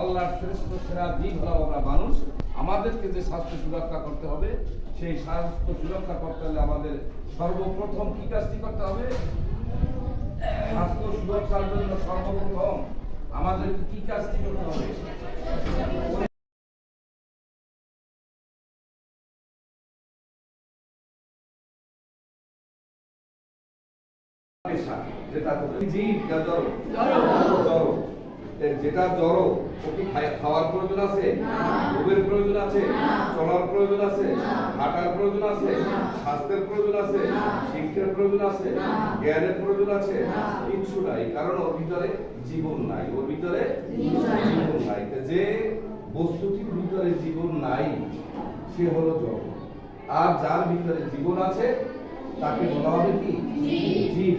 আল্লাহর শ্রেষ্ঠ সেরা জীব হলাম আমরা মানুষ। আমাদেরকে যে স্বাস্থ্য সুরক্ষা করতে হবে, সেই স্বাস্থ্য সুরক্ষা করতে হলে আমাদের সর্বপ্রথম কি কাজটি করতে হবে? স্বাস্থ্য সুরক্ষার জন্য সর্বপ্রথম আমাদের কি কাজটি করতে হবে? যেটা জীব যেটা জড় ও কি খাওয়ার প্রয়োজন আছে? ঘুমের প্রয়োজন আছে? চলার প্রয়োজন আছে? হাঁটার প্রয়োজন আছে? স্বাস্থ্যের প্রয়োজন আছে? শিক্ষার প্রয়োজন আছে? জ্ঞানের প্রয়োজন আছে? কিচ্ছু নাই কারণ ওর ভিতরে জীবন নাই ওর ভিতরে জীবন নাই। যে বস্তুটির ভিতরে জীবন নাই সে হলো জড়। আর যার ভিতরে জীবন আছে তাকে বলা হবে কি? জীব।